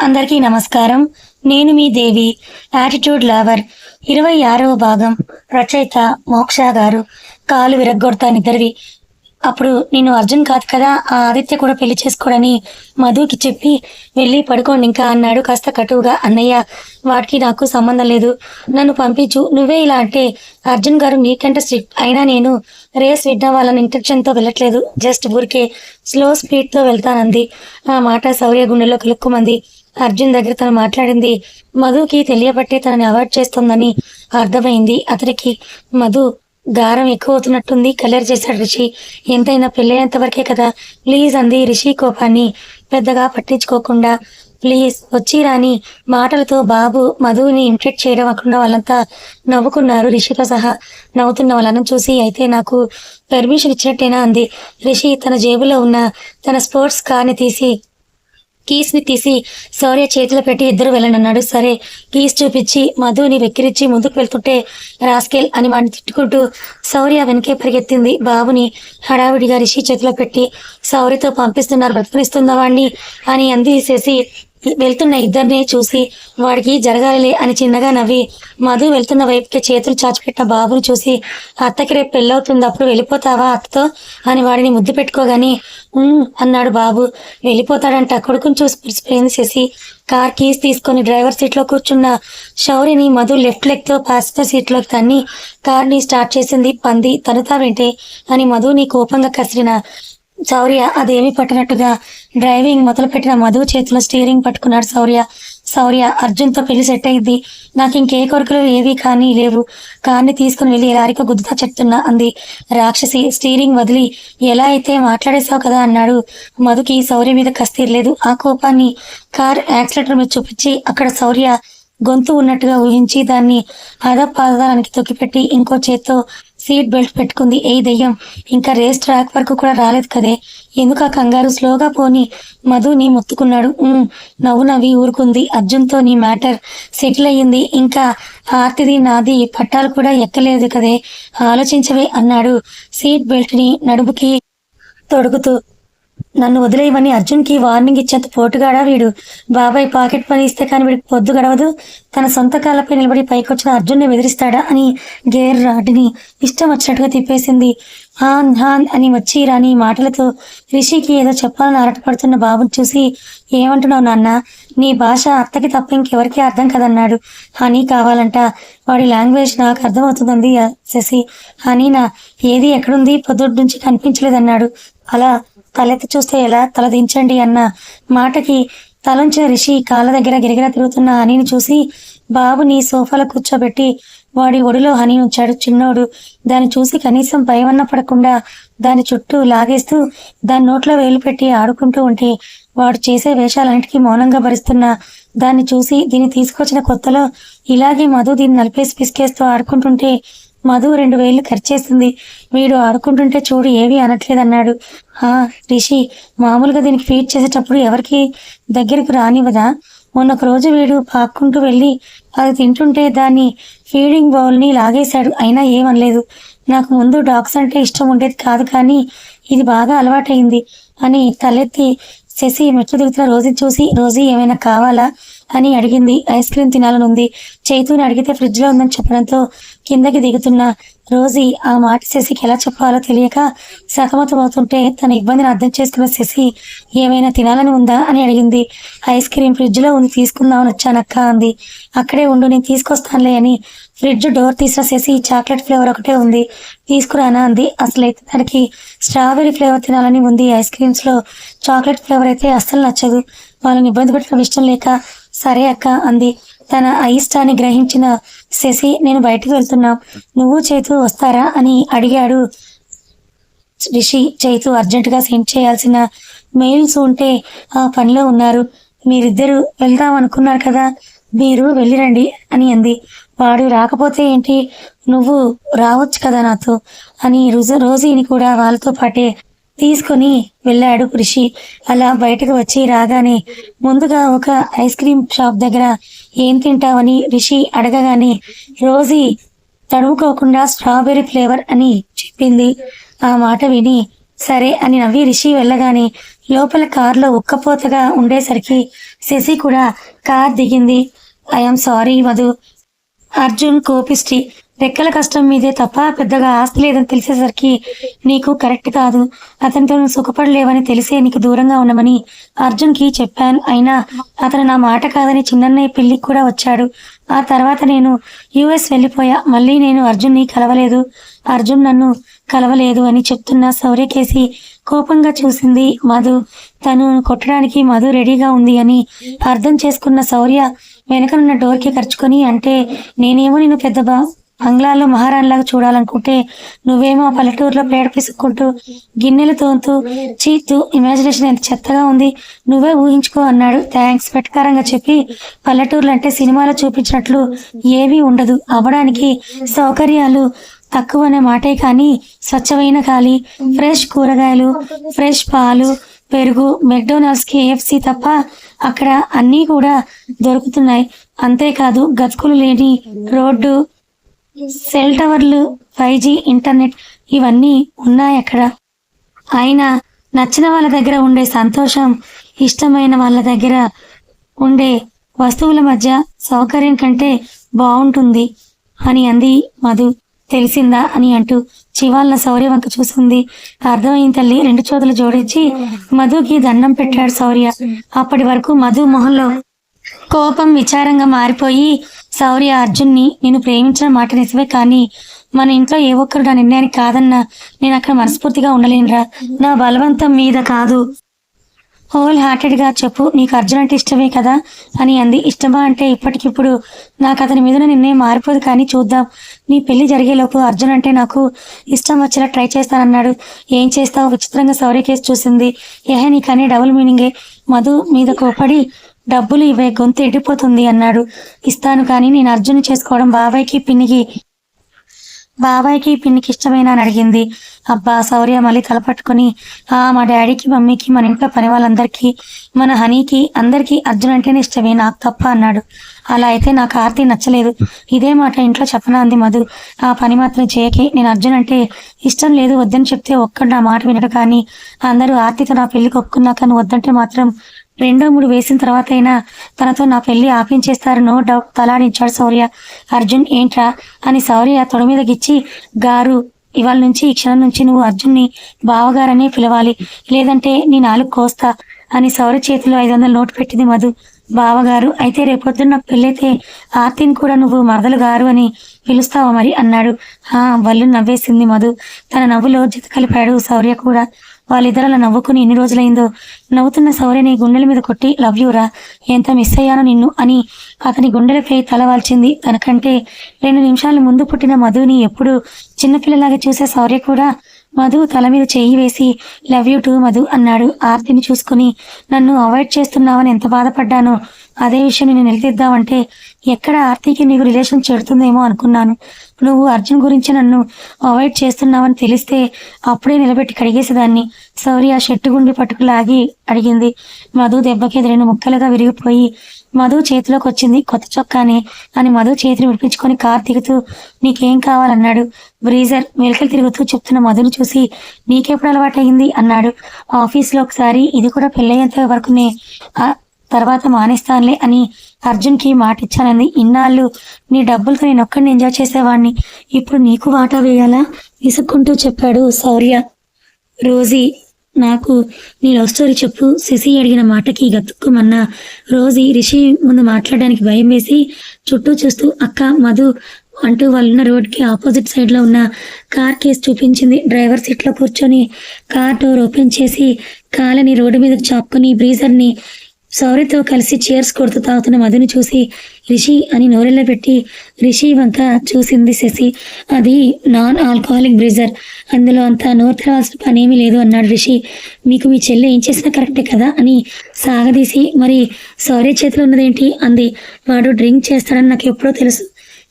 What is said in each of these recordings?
అందరికీ నమస్కారం. నేను మీ దేవి యాటిట్యూడ్ లవర్ ఇరవై ఆరవ భాగం రచయిత మోక్ష గారు కాలు విరగ్గొడతా నిద్రవి అప్పుడు నేను అర్జున్ కాదు కదా ఆ ఆదిత్య కూడా పెళ్ళి చేసుకోడని మధుకి చెప్పి వెళ్ళి పడుకోండి ఇంకా అన్నాడు కాస్త కటువుగా. అన్నయ్య వాటికి నాకు సంబంధం లేదు. నన్ను పంపించు. నువ్వే ఇలా అంటే అర్జున్ గారు నీకంటే స్ట్రిక్ట్ అయినా నేను రేస్ విడ్డా వాళ్ళని ఇంటెన్షన్తో వెళ్ళట్లేదు. జస్ట్ ఊరికే స్లో స్పీడ్తో వెళ్తానంది. ఆ మాట శౌర్య గుండెలో కలుక్కుమంది. అర్జున్ దగ్గర తను మాట్లాడింది. మధుకి తెలియబట్టే తనని అవాయిడ్ చేస్తుందని అర్థమైంది. అతనికి మధు గారం ఎక్కువ అవుతున్నట్టుంది కలర్ చేశాడు రిషి. ఎంతైనా పెళ్ళైనంత వరకే కదా. ప్లీజ్ అంది రిషి కోపాన్ని. పెద్దగా పట్టించుకోకుండా. ప్లీజ్ వచ్చి రాని. మాటలతో బాబు మధుని ఇంట్రెక్ట్ చేయడం అవ్వకుండా వాళ్ళంతా నవ్వుకున్నారు రిషితో సహా. నవ్వుతున్న వాళ్ళని చూసి అయితే నాకు పర్మిషన్ ఇచ్చినట్టేనా? అంది. రిషి తన జేబులో ఉన్న తన స్పోర్ట్స్ కార్ని తీసి కీస్ని తీసి శౌర్య చేతిలో పెట్టి ఇద్దరు వెళ్ళనన్నాడు. సరే కీస్ చూపించి మధుని వెక్కిరిచ్చి ముందుకు వెళ్తుంటే రాస్కెల్ అని వాడిని తిట్టుకుంటూ శౌర్య వెనకే పరిగెత్తింది. బాబుని హడావిడిగా రిషి చేతిలో పెట్టి శౌర్యతో పంపిస్తున్నారు బతుకునిస్తుందా వాడిని అని అందిసేసి వెళ్తున్న ఇద్దరిని చూసి వాడికి జరగాలిలే అని చిన్నగా నవ్వి మధు వెళ్తున్న వైపుకి చేతులు చాచిపెట్టిన బాబుని చూసి అత్తకి రేపు పెళ్ళవుతుంది అప్పుడు వెళ్ళిపోతావా అత్తతో? అని వాడిని ముద్దు పెట్టుకోగాని "ఉమ్" అన్నాడు బాబు. వెళ్ళిపోతాడంట కొడుకుని చూసి పిలిచిపోయింది శశి. కార్ కీస్ తీసుకొని డ్రైవర్ సీట్లో కూర్చున్న శౌరిని మధు లెఫ్ట్ లెగ్తో ప్యాసింజర్ సీట్లోకి తన్ని కార్ని స్టార్ట్ చేసింది పంది తనుతావేంటే? అని మధుని కోపంగా కసిరిన శౌర్య అదేమి పట్టినట్టుగా డ్రైవింగ్ మొదలుపెట్టిన మధు చేతిలో స్టీరింగ్ పట్టుకున్నాడు శౌర్య శౌర్య అర్జున్తో పెళ్ళి సెట్ అయింది. నాకు ఇంకే కొరకులు ఏవి కానీ లేవు. కార్ని తీసుకుని వెళ్ళి లారీకి గుద్దుతా చెప్తున్నా అంది. రాక్షసి స్టీరింగ్ వదిలి ఎలా అయితే మాట్లాడేశావు కదా అన్నాడు. మధుకి శౌర్య మీద కస్తీరలేదు. ఆ కోపాన్ని కార్ యాక్సిలేటర్ మీద చూపించి అక్కడ శౌర్య గొంతు ఉన్నట్టుగా ఊహించి దాన్ని పాదానికి తొక్కిపెట్టి ఇంకో చేత్తో సీట్ బెల్ట్ పెట్టుకుంది. ఏ దెయ్యం ఇంకా రేస్ ట్రాక్ వరకు కూడా రాలేదు కదే. ఎందుకు ఆ కంగారు? స్లోగా పోని. మధుని మొత్తుకున్నాడు. "ఉమ్." నవ్వు నవ్వి ఊరుకుంది. అర్జున్తో నీ మ్యాటర్ సెటిల్ అయ్యింది. ఇంకా ఆర్తిది నాది పట్టాలు కూడా ఎక్కలేదు కదే. ఆలోచించవే అన్నాడు. సీట్ బెల్ట్ని నడుముకి తొడుగుతూ నన్ను వదిలేయమని అర్జున్కి వార్నింగ్ ఇచ్చేంత పోటుగాడా వీడు? బాబాయ్ పాకెట్ పని ఇస్తే కానీ వీడికి పొద్దు గడవదు. తన సొంత కాళ్ళపై నిలబడి పైకొచ్చిన అర్జున్ని బెదిరిస్తాడా అని గేర్ రాటిని ఇష్టం వచ్చినట్టుగా తిప్పేసింది. హాన్ హాన్ అని వచ్చి రాని మాటలతో రిషికి ఏదో చెప్పాలని ఆరటపడుతున్న బాబుని చూసి ఏమంటున్నావు నాన్న? నీ భాష అత్తకి తప్ప ఇంకెవరికీ అర్థం కదన్నాడు. హనీ కావాలంట. వాడి లాంగ్వేజ్ నాకు అర్థమవుతుందంది శశి. హనీనా ఏది ఎక్కడుంది? పొద్దుటి నుంచి కనిపించలేదన్నాడు. అలా తలెత్తి చూస్తే ఎలా తల దించండి అన్న మాటకి తలంచిన రిషి కాళ్ళ దగ్గర గిరగిర తిరుగుతున్న హనీని చూసి బాబుని సోఫాలో కూర్చోబెట్టి వాడి ఒడిలో హనీ ఉంచాడు చిన్నోడు. దాన్ని చూసి కనీసం భయమన్న పడకుండా దాని చుట్టూ లాగేస్తూ దాని నోట్లో వేలు పెట్టి ఆడుకుంటూ ఉంటే వాడు చేసే వేషాలన్నిటికీ మౌనంగా భరిస్తున్న దాన్ని చూసి దీన్ని తీసుకొచ్చిన కొత్తలో ఇలాగే మధు దీన్ని నలిపేసి పిసికేస్తూ ఆడుకుంటుంటే మధు రెండు వేలు ఖర్చేస్తుంది వీడు ఆడుకుంటుంటే చూడు ఏవి అనట్లేదన్నాడు. ఆ రిషి మామూలుగా దీనికి ఫీడ్ చేసేటప్పుడు ఎవరికి దగ్గరకు రానివ్వదా? మొన్న ఒక రోజు వీడు పాక్కుంటూ వెళ్ళి అది తింటుంటే దాన్ని ఫీడింగ్ బౌల్ని లాగేశాడు. అయినా ఏమనలేదు. నాకు ముందు డాగ్స్ అంటే ఇష్టం ఉండేది కాదు కానీ ఇది బాగా అలవాటైంది అని తలెత్తి శశి మెట్లు దిగుతున్న రోజు చూసి రోజీ ఏమైనా కావాలా? అని అడిగింది. Ice cream తినాలనుంది. చైతూని అడిగితే ఫ్రిడ్జ్లో ఉందని చెప్పడంతో కిందకి దిగుతున్న రోజీ ఆ మాట శశికి ఎలా చెప్పాలో తెలియక సతమతమవుతుంటే తన ఇబ్బందిని అర్థం చేసుకున్న శశి ఏమైనా తినాలని ఉందా? అని అడిగింది. ఐస్ క్రీమ్ ఫ్రిడ్జ్లో ఉంది తీసుకుందామని వచ్చానక్క అంది. అక్కడే ఉండు నేను తీసుకొస్తానులే అని ఫ్రిడ్జ్ డోర్ తీసిన శశి చాక్లెట్ ఫ్లేవర్ ఒకటే ఉంది. తీసుకురానా? అంది. అసలైతే తనకి స్ట్రాబెరీ ఫ్లేవర్ తినాలని ఉంది. ఐస్ క్రీమ్స్లో చాక్లెట్ ఫ్లేవర్ అయితే అస్సలు నచ్చదు. వాళ్ళని ఇబ్బంది పెట్టడం ఇష్టం లేక సరే అక్క అంది. తన అయిష్టాన్ని గ్రహించిన శశి నేను బయటకు వెళ్తున్నా. నువ్వు చేతు వస్తారా అని అడిగాడు రిషి. చేతు అర్జెంటుగా సెండ్ చేయాల్సిన మెయిల్స్ ఉంటే ఆ పనిలో ఉన్నారు. మీరిద్దరు వెళ్దాం అనుకున్నారు కదా. మీరు వెళ్ళిరండి అని అంది. వాడు రాకపోతే ఏంటి? నువ్వు రావచ్చు కదా నాతో అని రోజు రోజీని కూడా వాళ్ళతో పాటే తీసుకొని వెళ్ళాడు కృషి. అలా బయటకు వచ్చి రాగానే ముందుగా ఒక ఐస్ క్రీమ్ షాప్ దగ్గర ఏం తింటావని రిషి అడగగానే రోజీ తడుముకోకుండా స్ట్రాబెర్రీ ఫ్లేవర్ అని చెప్పింది. ఆ మాట విని సరే అని నవ్వి రిషి వెళ్ళగానే లోపల కారులో ఉక్కపోతగా ఉండేసరికి శశి కూడా కార్ దిగింది. I'm sorry Madhu. అర్జున్ కోపిష్టి రెక్కల కష్టం మీదే తప్ప పెద్దగా ఆస్తి లేదని తెలిసేసరికి నీకు కరెక్ట్ కాదు. అతనితో నువ్వు సుఖపడలేవని తెలిసే నీకు దూరంగా ఉండమని అర్జున్కి చెప్పాను. అయినా అతను నా మాట కాదని చిన్నన్నయ్య పెళ్ళికి కూడా వచ్చాడు. ఆ తర్వాత నేను యుఎస్ వెళ్ళిపోయా. మళ్ళీ నేను అర్జున్ని కలవలేదు. అర్జున్ నన్ను కలవలేదు అని చెప్తున్న శౌర్యకేసి కోపంగా చూసింది. మధు తను కొట్టడానికి మధు రెడీగా ఉంది అని అర్థం చేసుకున్న శౌర్య వెనకనున్న డోర్కి ఖర్చుకొని అంటే నేనేమో నేను పెద్దబా బంగ్లాలో మహారాణిలాగా చూడాలనుకుంటే నువ్వేమో పల్లెటూరులో ప్లేడ పిసుక్కుంటూ గిన్నెలు తోంతూ చీతూ ఇమాజినేషన్ ఎంత చెత్తగా ఉంది నువ్వే ఊహించుకో అన్నాడు. థ్యాంక్స్. పెట్టకారంగా చెప్పి పల్లెటూర్లు అంటే సినిమాలో చూపించినట్లు ఏవీ ఉండదు. అవ్వడానికి సౌకర్యాలు తక్కువ అనే మాటే కానీ స్వచ్ఛమైన గాలి ఫ్రెష్ కూరగాయలు ఫ్రెష్ పాలు పెరుగు మెక్డోనాల్డ్స్ కేఎఫ్సి తప్ప అక్కడ అన్నీ కూడా దొరుకుతున్నాయి. అంతేకాదు గతుకులు లేని రోడ్డు సెల్ టవర్లు ఫైవ్ జీ ఇంటర్నెట్ ఇవన్నీ ఉన్నాయి అక్కడ. అయినా నచ్చిన వాళ్ళ దగ్గర ఉండే సంతోషం ఇష్టమైన వాళ్ళ దగ్గర ఉండే వస్తువుల మధ్య సౌకర్యం కంటే బాగుంటుంది అని అంది మధు. తెలిసిందా అని అంటూ చివాళ్ళ శౌర్య వంక చూసింది. అర్థమైన తల్లి రెండు చేతులు జోడించి మధుకి దండం పెట్టాడు శౌర్య. అప్పటి వరకు మధు మొహంలో కోపం విచారంగా మారిపోయి సౌరి అర్జున్ని నేను ప్రేమించిన మాట నిజమే కానీ మన ఇంట్లో ఏ ఒక్కరు నా నిర్ణయానికి కాదన్నా నేను అక్కడ మనస్ఫూర్తిగా ఉండలేనురా. నా బలవంతం మీద కాదు. హోల్ హార్టెడ్గా చెప్పు నీకు అర్జున్ అంటే ఇష్టమే కదా అని అంది. ఇష్టమా అంటే ఇప్పటికిప్పుడు నాకు అతని మీద నిర్ణయం మారిపోదు కానీ చూద్దాం. నీ పెళ్ళి జరిగేలోపు అర్జున్ అంటే నాకు ఇష్టం వచ్చేలా ట్రై చేస్తానన్నాడు. ఏం చేస్తావు? విచిత్రంగా సౌర్య కేసు చూసింది. ఏహే నీకనే డబుల్ మీనింగే. మధు మీద కోపడి డబ్బులు ఇవే గొంతు ఎండిపోతుంది అన్నాడు. ఇస్తాను కానీ నేను అర్జున్ చేసుకోవడం బాబాయ్కి పిన్నికి బాబాయ్కి పిన్నికి ఇష్టమేనా అని అడిగింది. అబ్బా శౌర్య మళ్ళీ తలపట్టుకుని ఆ మా డాడీకి మమ్మీకి మన ఇంట్లో పని వాళ్ళందరికీ మన హనీకి అందరికీ అర్జున్ అంటేనే ఇష్టమే నాకు తప్ప అన్నాడు. అలా అయితే నాకు ఆర్తి నచ్చలేదు. ఇదే మాట ఇంట్లో చెప్పనా అంది మధు. ఆ పని మాత్రం చేయకి నేను అర్జున్ అంటే ఇష్టం లేదు వద్దని చెప్తే ఒక్కడు నా మాట వినడు కానీ అందరూ ఆర్తితో నా పెళ్ళికి ఒప్పుకున్నాక నువ్వు వద్దంటే మాత్రం రెండో మూడు వేసిన తర్వాత అయినా తనతో నా పెళ్ళి ఆపించేస్తారు. No doubt. తలాడించాడు శౌర్య. అర్జున్ ఏంట్రా? అని శౌర్య తొడ మీద గిచ్చి గారు ఇవాళ నుంచి ఈ క్షణం నుంచి నువ్వు అర్జున్ని బావగారనే పిలవాలి. లేదంటే నీ నాలుగు కోస్తా అని శౌర్య చేతిలో ఐదు వందల నోటు పెట్టింది మధు. బావగారు అయితే రేపొద్దున నాకు పెళ్ళైతే ఆర్తిని కూడా నువ్వు మరదలు గారు అని పిలుస్తావా మరి? అన్నాడు. ఆ వల్లు నవ్వేసింది మధు. తన నవ్వులో జత కలిపాడు శౌర్య కూడా. వాళ్ళిద్దరు అలా నవ్వుకుని ఎన్ని రోజులైందో. నవ్వుతున్న సౌర్యని గుండెల మీద కొట్టి లవ్ యూరా ఎంత మిస్ అయ్యానో నిన్ను అని అతని గుండెలపై తల వాల్చింది తనకంటే. రెండు నిమిషాల ముందు పుట్టిన మధుని ఎప్పుడు చిన్నపిల్లలాగా చూసే సౌర్య కూడా మధు తల మీద చేయి వేసి లవ్ యూ టూ మధు అన్నాడు. ఆర్తిని చూసుకుని నన్ను అవాయిడ్ చేస్తున్నావని ఎంత బాధపడ్డానో అదే విషయం నేను నిలదీద్దామంటే ఎక్కడ ఆర్తికి నీకు రిలేషన్ చెడుతుందేమో అనుకున్నాను. నువ్వు అర్జున్ గురించి నన్ను అవాయిడ్ చేస్తున్నావని తెలిస్తే అప్పుడే నిలబెట్టి కడిగేసేదాన్ని. శౌర్య షెట్టు గుండి పట్టుకు లాగి అడిగింది. మధు దెబ్బకి రెండు ముక్కలుగా విరిగిపోయి మధు చేతిలోకి వచ్చింది కొత్త చొక్కానే అని మధు చేతిని విడిపించుకొని కార్ దిగుతూ నీకేం కావాలన్నాడు? బ్రీజర్ మెలికలు తిరుగుతూ చెప్తున్న మధుని చూసి నీకెప్పుడు అలవాటైంది అన్నాడు. ఆఫీస్లో ఒకసారి ఇది కూడా పెళ్ళయ్యేంత వరకునే. తర్వాత మానేస్తానులే అని అర్జున్కి మాట ఇచ్చానంది ఇన్నాళ్ళు నీ డబ్బులతో నేను ఒక్కడిని ఎంజాయ్ చేసేవాడిని ఇప్పుడు నీకు వాటా వేయాలా? విసుక్కుంటూ చెప్పాడు శౌర్య. రోజీ నాకు నీ లవ్ స్టోరీ చెప్పు. శశి అడిగిన మాటకి గతుక్కుమన్న రోజీ రిషి ముందు మాట్లాడడానికి భయం వేసి చుట్టూ చూస్తూ అక్క మధు అంటూ వాళ్ళున్న రోడ్కి ఆపోజిట్ సైడ్లో ఉన్న కార్ కేసు చూపించింది. డ్రైవర్ సీట్లో కూర్చొని కార్ డోర్ ఓపెన్ చేసి కాలని రోడ్డు మీదకి చాపుకొని బ్రీజర్ని సౌర్యతో కలిసి చీర్స్ కొడుతూ తాగుతున్న మధుని చూసి రిషి అని నోరెళ్ళ పెట్టి రిషి వంక చూసింది శశి. అది నాన్ ఆల్కహాలిక్ బ్రీజర్. అందులో అంత నోరు తెరవాల్సిన పని ఏమీ లేదు అన్నాడు రిషి. మీకు మీ చెల్లె ఏం చేసినా కరెక్టే కదా? అని సాగదీసి మరి సౌర్య చేతిలో ఉన్నదేంటి? అంది. వాడు డ్రింక్ చేస్తాడని నాకు ఎప్పుడో తెలుసు.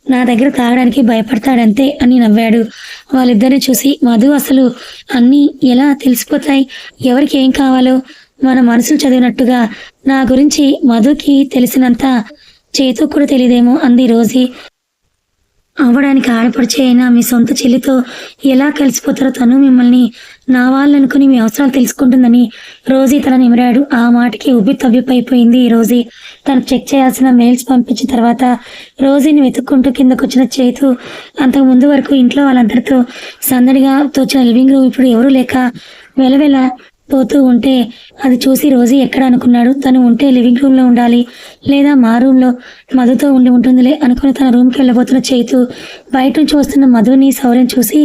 నా దగ్గర తాగడానికి భయపడతాడంతే అని నవ్వాడు. వాళ్ళిద్దరిని చూసి మధు అసలు అన్నీ ఎలా తెలిసిపోతాయి? ఎవరికి ఏం కావాలో? మన మనసులు చదివినట్టుగా నా గురించి మధుకి తెలిసినంత చేతు కూడా తెలియదేమో అంది రోజీ. అవ్వడానికి ఆడపడిచే అయినా మీ సొంత చెల్లితో ఎలా కలిసిపోతారో తను మిమ్మల్ని నా వాళ్ళనుకుని మీ అవసరాలు తెలుసుకుంటుందని రోజీ తన నిమిరాడు ఆ మాటకి ఉబ్బి తవ్విపోయిపోయింది ఈ రోజీ. తను చెక్ చేయాల్సిన మెయిల్స్ పంపించిన తర్వాత రోజీని వెతుక్కుంటూ కిందకొచ్చిన చేతు అంతకు ముందు వరకు ఇంట్లో వాళ్ళందరితో సందడిగా తోచిన లివింగ్ రూమ్ ఇప్పుడు ఎవరూ లేక వెలవెల పోతూ ఉంటే అది చూసి రోజు ఎక్కడ అనుకున్నాడు? తను ఉంటే లివింగ్ రూమ్లో ఉండాలి. లేదా మా రూమ్లో మధుతో ఉండి ఉంటుందిలే అనుకుని తన రూమ్కి వెళ్ళబోతున్న చేతు బయట నుంచి వస్తున్న మధుని సౌర్యం చూసి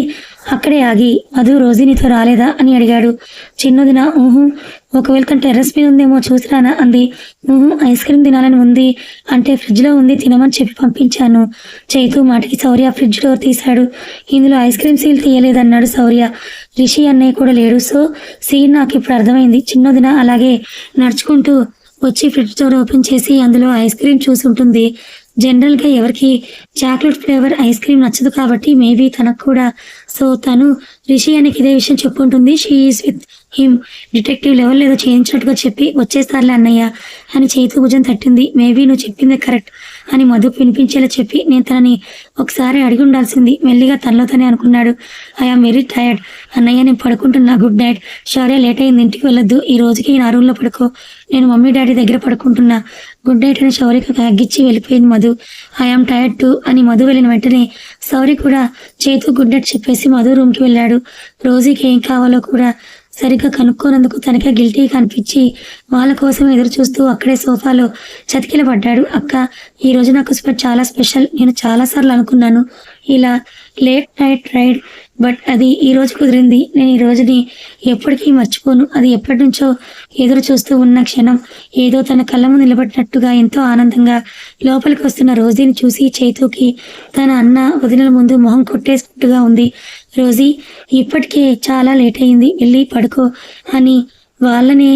అక్కడే ఆగి మధు రోజీ నీతో రాలేదా? అని అడిగాడు. చిన్నదిన ఊహు ఒకవేళ తన టెర్రస్ మీద ఉందేమో చూసిరానా? అంది. ఊహు ఐస్ క్రీమ్ తినాలని ఉంది. అంటే ఫ్రిడ్జ్లో ఉంది తినమని చెప్పి పంపించాను. చైతు మాటకి శౌర్య ఫ్రిడ్జ్ డోర్ తీశాడు. ఇందులో ఐస్ క్రీమ్ సీల్ తీయలేదన్నాడు శౌర్య. రిషి అన్నయ్య కూడా లేడు. సో సీన్ నాకు ఇప్పుడు అర్థమైంది. చిన్నదిన అలాగే నడుచుకుంటూ వచ్చి ఫ్రిడ్జ్ డోర్ ఓపెన్ చేసి అందులో ఐస్ క్రీమ్ చూసి ఉంటుంది జనరల్గా ఎవరికి చాక్లెట్ ఫ్లేవర్ ఐస్ క్రీమ్ నచ్చదు కాబట్టి మేబీ తనకు కూడా. సో తను రిషి అనేకి ఇదే విషయం చెప్పుకుంటుంది she is with him detective level ఏదో చేయించినట్టుగా చెప్పి వచ్చేస్తారులే అన్నయ్య అని చేతి భుజం తట్టింది. మేబీ నువ్వు చెప్పిందే కరెక్ట్ అని మధుకు వినిపించేలా చెప్పి నేను తనని ఒకసారి అడిగి ఉండాల్సింది. మెల్లిగా తనలో తనే అనుకున్నాడు. ఐఆమ్ వెరీ టైర్డ్ అన్నయ్య నేను పడుకుంటున్నా. గుడ్ నైట్ షార్యా లేట్ అయింది. ఇంటికి వెళ్ళొద్దు. ఈ రోజుకి నా రూమ్లో పడుకో. నేను మమ్మీ డాడీ దగ్గర పడుకుంటున్నా. గుడ్ నైట్ అని శౌరికి తగ్గించి వెళ్ళిపోయింది మధు. ఐఆమ్ టైర్డ్ టు అని మధు వెళ్ళిన వెంటనే సౌరి కూడా చేతు గుడ్ నైట్ చెప్పేసి మధు రూమ్కి వెళ్ళాడు. రోజీకి ఏం కావాలో కూడా సరిగ్గా కనుక్కోనందుకు తనకే గిల్టీగా అనిపించి వాళ్ళ కోసం ఎదురు చూస్తూ అక్కడే సోఫాలో చతికిల పడ్డాడు అక్క. ఈ రోజు నాకు చాలా స్పెషల్. నేను చాలా సార్లు అనుకున్నాను. ఇలా లేట్ నైట్ రైడ్ బట్ అది ఈ రోజు కుదిరింది. నేను ఈ రోజుని ఎప్పటికీ మర్చిపోను. అది ఎప్పటి నుంచో ఎదురు చూస్తూ ఉన్న క్షణం. ఏదో తన కళ్ళ ముందు నిలబడినట్టుగా ఎంతో ఆనందంగా లోపలికి వస్తున్న రోజీని చూసి చేతుకి తన అన్న వదినల ముందు మొహం కొట్టేసినట్టుగా ఉంది. రోజీ ఇప్పటికే చాలా లేట్ అయింది వెళ్ళి పడుకో అని వాళ్ళనే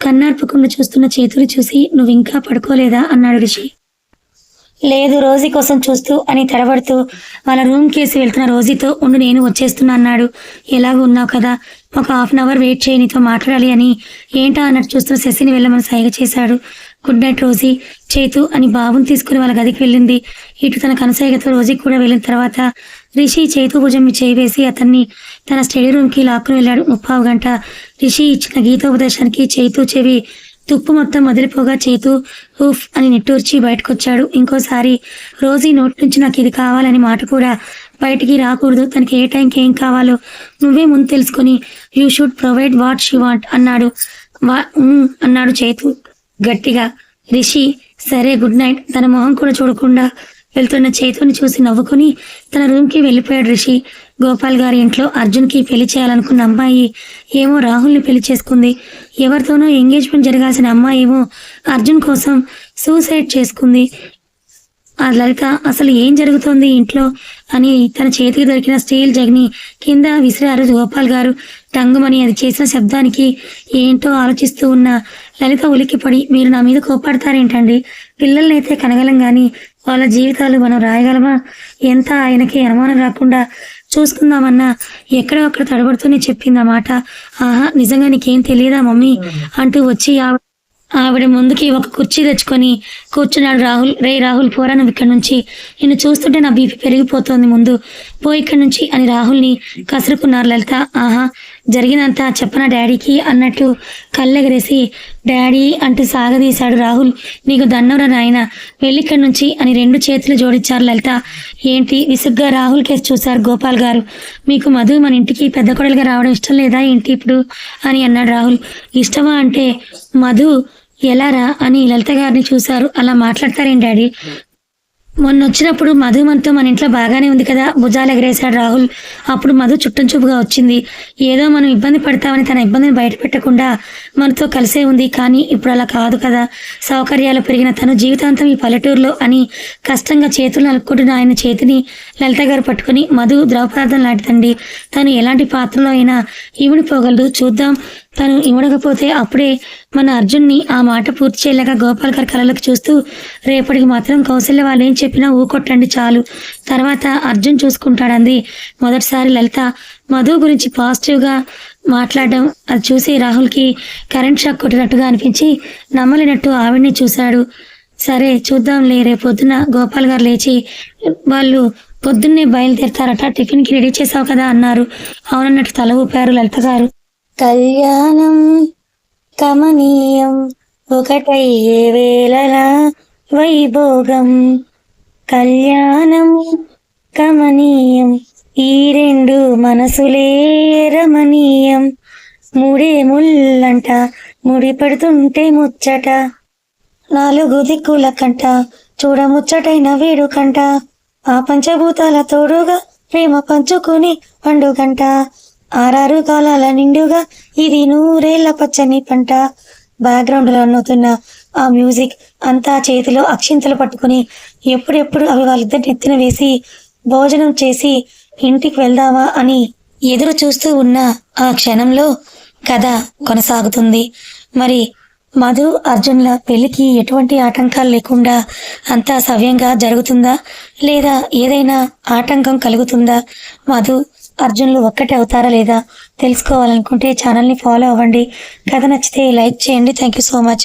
కన్నార్పకుండా చూస్తున్న చేతులు చూసి నువ్వు ఇంకా పడుకోలేదా? అన్నాడు రిషి. లేదు రోజీ కోసం చూస్తూ అని తడబడుతూ వాళ్ళ రూమ్ కేసి వెళ్తున్న రోజీతో ఉండు నేను వచ్చేస్తున్నా అన్నాడు. ఎలాగో ఉన్నావు కదా ఒక హాఫ్ అన్ అవర్ వెయిట్ చేయి నీతో మాట్లాడాలి అని ఏంటా అన్నట్టు చూస్తున్న శశిని వెళ్ళమని సైగ చేశాడు. గుడ్ నైట్ రోజీ చేతు అని బాబుని తీసుకుని వాళ్ళ గదికి వెళ్ళింది. ఇటు తన కనసాయిగతో రోజీ కూడా వెళ్ళిన తర్వాత రిషి చేతు భుజం మీద చేయి వేసి అతన్ని తన స్టడీ రూమ్కి లాక్కుని వెళ్ళాడు. ముప్పావు గంట రిషి ఇచ్చిన గీతోపదేశానికి చేతు చెవి తుప్పు మొత్తం వదిలిపోగా చేతు ఊఫ్ అని నిట్టూర్చి బయటకొచ్చాడు. ఇంకోసారి రోజీ నోటి నుంచి నాకు ఇది కావాలని మాట కూడా బయటికి రాకూడదు. తనకి ఏ టైంకి ఏం కావాలో నువ్వే ముందు తెలుసుకొని you should provide what she want అన్నాడు. వా అన్నాడు చేతు. గట్టిగా రిషి సరే గుడ్ నైట్. తన మొహం కూడా చూడకుండా వెళ్తున్న చేతుని చూసి నవ్వుకుని తన రూమ్కి వెళ్ళిపోయాడు రిషి. గోపాల్ గారి ఇంట్లో అర్జున్కి పెళ్ళి చేయాలనుకున్న అమ్మాయి ఏమో రాహుల్ని పెళ్ళి చేసుకుంది. ఎవరితోనో ఎంగేజ్మెంట్ జరగాల్సిన అమ్మాయి ఏమో అర్జున్ కోసం సూసైడ్ చేసుకుంది. ఆ లలిత అసలు ఏం జరుగుతోంది ఇంట్లో అని తన చేతికి దొరికిన స్టీల్ జగ్ని కింద విసిరారు గోపాల్ గారు. టంగుమని అది చేసిన శబ్దానికి ఏంటో ఆలోచిస్తూ ఉన్న లలిత ఉలిక్కిపడి మీరు నా మీద కోపాడతారేంటండి? పిల్లల్నైతే కనగలం గాని వాళ్ళ జీవితాలు మనం రాయగలమా? ఎంత ఆయనకి అనుమానం రాకుండా చూసుకుందామన్నా ఎక్కడో అక్కడ తడబడుతూనే చెప్పింది ఆ మాట. ఆహా నిజంగా నీకేం తెలియదా మమ్మీ? అంటూ వచ్చి ఆవిడ ముందుకి ఒక కుర్చీ తెచ్చుకొని కూర్చున్నాడు రాహుల్. రే రాహుల్ పోరా నువ్వు ఇక్కడ నుంచి. నిన్ను చూస్తుంటే నా బీపీ పెరిగిపోతోంది ముందు. పో ఇక్కడి నుంచి అని రాహుల్ని కసురుకున్నారు లలిత. ఆహా జరిగినంత చెప్పనా డాడీకి అన్నట్టు కళ్ళెగరేసి డాడీ అంటూ సాగదీశాడు రాహుల్. నీకు దన్నవరా నాయన. వెళ్ళిక్కడి నుంచి అని రెండు చేతులు జోడించారు లలిత. ఏంటి? విసుగ్గా రాహుల్ కేసు చూశారు గోపాల్ గారు. మీకు మధు మన ఇంటికి పెద్ద కొడలుగా రావడం ఇష్టం లేదా? ఏంటి ఇప్పుడు? అని అన్నాడు రాహుల్. ఇష్టమా అంటే మధు ఎలారా అని లలిత గారిని చూశారు. అలా మాట్లాడతారేం డాడీ? మొన్న వచ్చినప్పుడు మధు మనతో మన ఇంట్లో బాగానే ఉంది కదా భుజాలు ఎగరేశాడు రాహుల్. అప్పుడు మధు చుట్టం చూపుగా వచ్చింది. ఏదో మనం ఇబ్బంది పడతామని తన ఇబ్బందిని బయట పెట్టకుండా మనతో కలిసే ఉంది కానీ ఇప్పుడు అలా కాదు కదా. సౌకర్యాలు పెరిగిన తను జీవితాంతం ఈ పల్లెటూరులో అని కష్టంగా చేతులు నలుపుకుంటున్న ఆయన చేతిని లలిత గారు పట్టుకుని మధు ద్రవపదార్థం లాంటిదండి. తను ఎలాంటి పాత్రలో అయినా ఈవిడిపోగలదు చూద్దాం. తను ఇవ్వడకపోతే అప్పుడే మన అర్జున్ని ఆ మాట పూర్తి చేయలేక గోపాల్ గారి కళలకు చూస్తూ రేపటికి మాత్రం కౌశల్య వాళ్ళు ఏం చెప్పినా ఊకొట్టండి చాలు. తర్వాత అర్జున్ చూసుకుంటాడంది. మొదటిసారి లలిత మధు గురించి పాజిటివ్గా మాట్లాడడం అది చూసి రాహుల్కి కరెంట్ షాక్ కొట్టినట్టుగా అనిపించి నమ్మలేనట్టు ఆవిడ్ని చూశాడు. సరే చూద్దాంలే రేపొద్దున గోపాల్ గారు లేచి వాళ్ళు పొద్దున్నే బయలుదేరతారట టిఫిన్కి రెడీ చేసావు కదా అన్నారు. అవునన్నట్టు తల ఊపారు లలిత గారు. కళ్యాణం కమనీయం ఒకటయ్యే వేళల వైభోగం? కళ్యాణం కమనీయం ఈ రెండు మనసులే రమణీయం. మూడే ముళ్ళంట ముడి పడుతుంటే ముచ్చట. నాలుగు దిక్కుల కంట చూడముచ్చటైన వేడుకంట ఆ పంచభూతాల తోడుగా ప్రేమ పంచుకుని పండుగంట. ఆరారు కాలాల నిండుగా ఇది నూరేళ్ళ పచ్చని పంట. బ్యాక్గ్రౌండ్లో అవుతున్న ఆ మ్యూజిక్ అంతా చేతిలో అక్షింతలు పట్టుకుని ఎప్పుడెప్పుడు అవి వాళ్ళిద్దరిని ఎత్తిన వేసి భోజనం చేసి ఇంటికి వెళ్దామా అని ఎదురు చూస్తూ ఉన్న ఆ క్షణంలో కథ కొనసాగుతుంది. మరి మధు అర్జున్ల పెళ్ళికి ఎటువంటి ఆటంకాలు లేకుండా అంతా సవ్యంగా జరుగుతుందా? లేదా ఏదైనా ఆటంకం కలుగుతుందా? మధు అర్జున్లు ఒక్కటే అవుతారా లేదా తెలుసుకోవాలనుకుంటే ఛానల్ని ఫాలో అవ్వండి. కథ నచ్చితే లైక్ చేయండి. Thank you so much